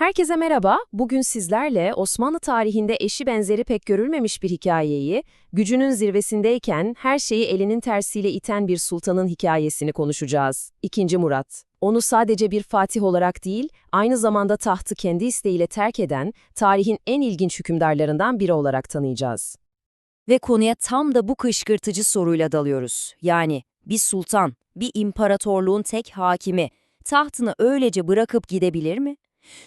Herkese merhaba. Bugün sizlerle Osmanlı tarihinde eşi benzeri pek görülmemiş bir hikayeyi, gücünün zirvesindeyken her şeyi elinin tersiyle iten bir sultanın hikayesini konuşacağız. 2. Murat. Onu sadece bir fatih olarak değil, aynı zamanda tahtı kendi isteğiyle terk eden, tarihin en ilginç hükümdarlarından biri olarak tanıyacağız. Ve konuya tam da bu kışkırtıcı soruyla dalıyoruz. Yani bir sultan, bir imparatorluğun tek hakimi tahtını öylece bırakıp gidebilir mi?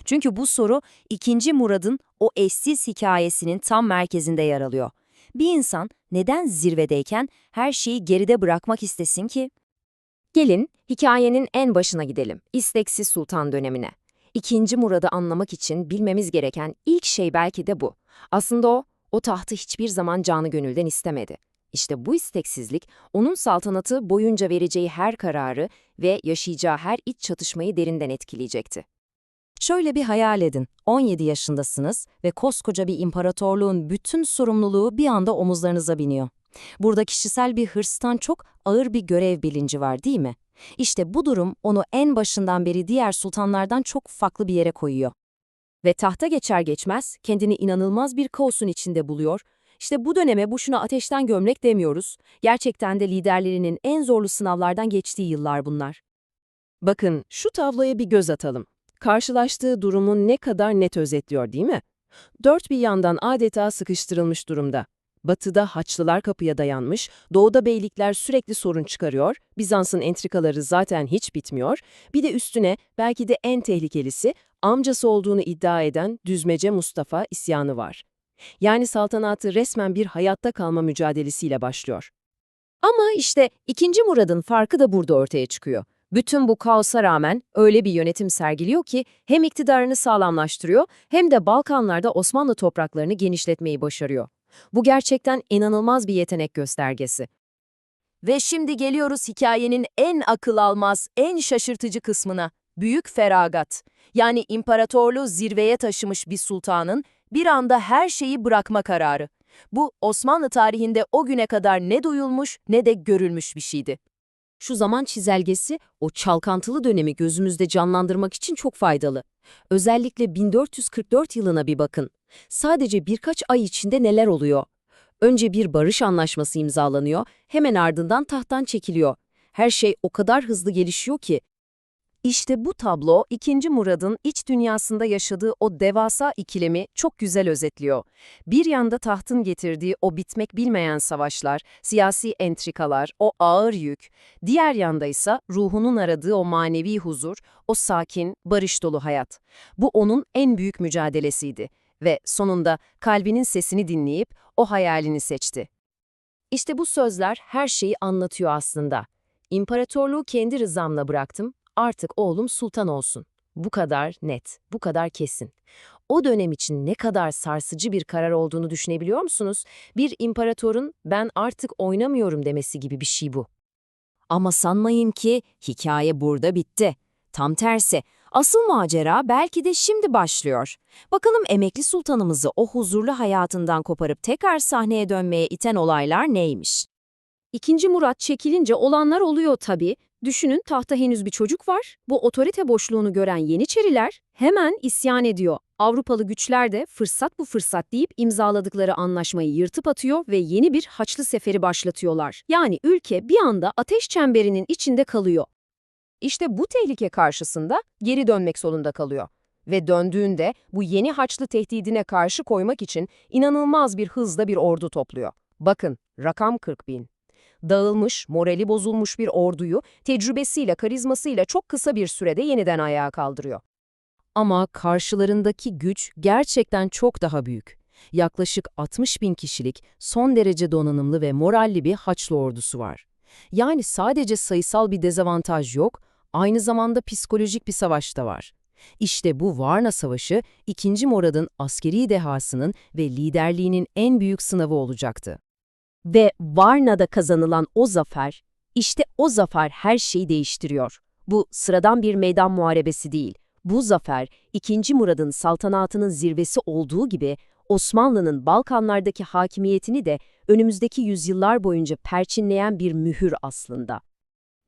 Çünkü bu soru 2. Murad'ın o eşsiz hikayesinin tam merkezinde yer alıyor. Bir insan neden zirvedeyken her şeyi geride bırakmak istesin ki? Gelin, hikayenin en başına gidelim, İsteksiz Sultan dönemine. İkinci Murad'ı anlamak için bilmemiz gereken ilk şey belki de bu. Aslında o, o tahtı hiçbir zaman canı gönülden istemedi. İşte bu isteksizlik, onun saltanatı boyunca vereceği her kararı ve yaşayacağı her iç çatışmayı derinden etkileyecekti. Şöyle bir hayal edin. 17 yaşındasınız ve koskoca bir imparatorluğun bütün sorumluluğu bir anda omuzlarınıza biniyor. Burada kişisel bir hırstan çok ağır bir görev bilinci var değil mi? İşte bu durum onu en başından beri diğer sultanlardan çok farklı bir yere koyuyor. Ve tahta geçer geçmez kendini inanılmaz bir kaosun içinde buluyor. İşte bu döneme boşuna ateşten gömlek demiyoruz. Gerçekten de liderlerinin en zorlu sınavlardan geçtiği yıllar bunlar. Bakın şu tabloya bir göz atalım. Karşılaştığı durumun ne kadar net özetliyor değil mi? Dört bir yandan adeta sıkıştırılmış durumda. Batıda Haçlılar kapıya dayanmış, doğuda beylikler sürekli sorun çıkarıyor, Bizans'ın entrikaları zaten hiç bitmiyor, bir de üstüne belki de en tehlikelisi amcası olduğunu iddia eden Düzmece Mustafa isyanı var. Yani saltanatı resmen bir hayatta kalma mücadelesiyle başlıyor. Ama işte 2. Murad'ın farkı da burada ortaya çıkıyor. Bütün bu kaosa rağmen öyle bir yönetim sergiliyor ki hem iktidarını sağlamlaştırıyor hem de Balkanlarda Osmanlı topraklarını genişletmeyi başarıyor. Bu gerçekten inanılmaz bir yetenek göstergesi. Ve şimdi geliyoruz hikayenin en akıl almaz, en şaşırtıcı kısmına. Büyük feragat. Yani imparatorluğu zirveye taşımış bir sultanın bir anda her şeyi bırakma kararı. Bu Osmanlı tarihinde o güne kadar ne duyulmuş ne de görülmüş bir şeydi. Şu zaman çizelgesi o çalkantılı dönemi gözümüzde canlandırmak için çok faydalı. Özellikle 1444 yılına bir bakın. Sadece birkaç ay içinde neler oluyor? Önce bir barış anlaşması imzalanıyor, hemen ardından tahttan çekiliyor. Her şey o kadar hızlı gelişiyor ki. İşte bu tablo 2. Murad'ın iç dünyasında yaşadığı o devasa ikilemi çok güzel özetliyor. Bir yanda tahtın getirdiği o bitmek bilmeyen savaşlar, siyasi entrikalar, o ağır yük. Diğer yanda ise ruhunun aradığı o manevi huzur, o sakin, barış dolu hayat. Bu onun en büyük mücadelesiydi ve sonunda kalbinin sesini dinleyip o hayalini seçti. İşte bu sözler her şeyi anlatıyor aslında. İmparatorluğu kendi rızamla bıraktım, artık oğlum sultan olsun. Bu kadar net, bu kadar kesin. O dönem için ne kadar sarsıcı bir karar olduğunu düşünebiliyor musunuz? Bir imparatorun ben artık oynamıyorum demesi gibi bir şey bu. Ama sanmayın ki hikaye burada bitti. Tam tersi, asıl macera belki de şimdi başlıyor. Bakalım emekli sultanımızı o huzurlu hayatından koparıp tekrar sahneye dönmeye iten olaylar neymiş? İkinci Murat çekilince olanlar oluyor tabii. Düşünün tahta henüz bir çocuk var. Bu otorite boşluğunu gören Yeniçeriler hemen isyan ediyor. Avrupalı güçler de fırsat bu fırsat deyip imzaladıkları anlaşmayı yırtıp atıyor ve yeni bir Haçlı seferi başlatıyorlar. Yani ülke bir anda ateş çemberinin içinde kalıyor. İşte bu tehlike karşısında geri dönmek zorunda kalıyor. Ve döndüğünde bu yeni Haçlı tehdidine karşı koymak için inanılmaz bir hızla bir ordu topluyor. Bakın rakam 40 bin. Dağılmış, morali bozulmuş bir orduyu tecrübesiyle, karizmasıyla çok kısa bir sürede yeniden ayağa kaldırıyor. Ama karşılarındaki güç gerçekten çok daha büyük. Yaklaşık 60 bin kişilik, son derece donanımlı ve moralli bir Haçlı ordusu var. Yani sadece sayısal bir dezavantaj yok, aynı zamanda psikolojik bir savaş da var. İşte bu Varna Savaşı, 2. Murad'ın askeri dehasının ve liderliğinin en büyük sınavı olacaktı. Ve Varna'da kazanılan o zafer, işte o zafer her şeyi değiştiriyor. Bu sıradan bir meydan muharebesi değil. Bu zafer, 2. Murad'ın saltanatının zirvesi olduğu gibi Osmanlı'nın Balkanlardaki hakimiyetini de önümüzdeki yüzyıllar boyunca perçinleyen bir mühür aslında.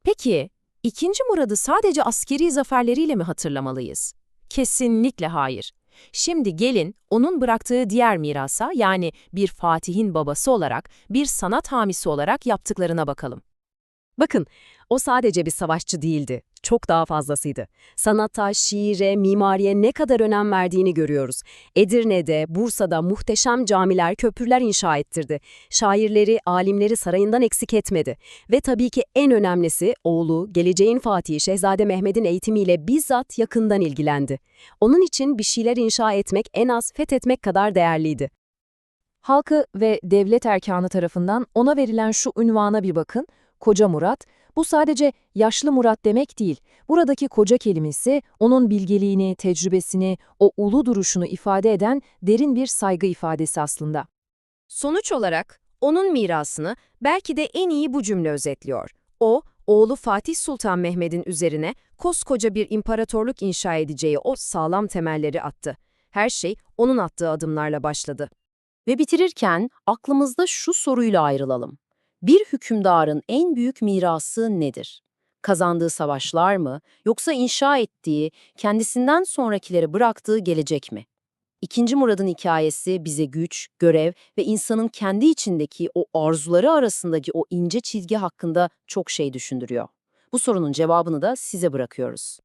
Peki, 2. Murad'ı sadece askeri zaferleriyle mi hatırlamalıyız? Kesinlikle hayır. Şimdi gelin onun bıraktığı diğer mirasa yani bir Fatih'in babası olarak, bir sanat hamisi olarak yaptıklarına bakalım. Bakın, o sadece bir savaşçı değildi. Çok daha fazlasıydı. Sanata, şiire, mimariye ne kadar önem verdiğini görüyoruz. Edirne'de, Bursa'da muhteşem camiler, köprüler inşa ettirdi. Şairleri, alimleri sarayından eksik etmedi. Ve tabii ki en önemlisi oğlu, geleceğin Fatih'i Şehzade Mehmet'in eğitimiyle bizzat yakından ilgilendi. Onun için bir şeyler inşa etmek en az fethetmek kadar değerliydi. Halkı ve devlet erkanı tarafından ona verilen şu ünvana bir bakın. Koca Murat, bu sadece yaşlı Murat demek değil. Buradaki koca kelimesi onun bilgeliğini, tecrübesini, o ulu duruşunu ifade eden derin bir saygı ifadesi aslında. Sonuç olarak onun mirasını belki de en iyi bu cümle özetliyor. O, oğlu Fatih Sultan Mehmet'in üzerine koskoca bir imparatorluk inşa edeceği o sağlam temelleri attı. Her şey onun attığı adımlarla başladı. Ve bitirirken aklımızda şu soruyla ayrılalım. Bir hükümdarın en büyük mirası nedir? Kazandığı savaşlar mı, yoksa inşa ettiği, kendisinden sonrakilere bıraktığı gelecek mi? İkinci Murad'ın hikayesi bize güç, görev ve insanın kendi içindeki o arzuları arasındaki o ince çizgi hakkında çok şey düşündürüyor. Bu sorunun cevabını da size bırakıyoruz.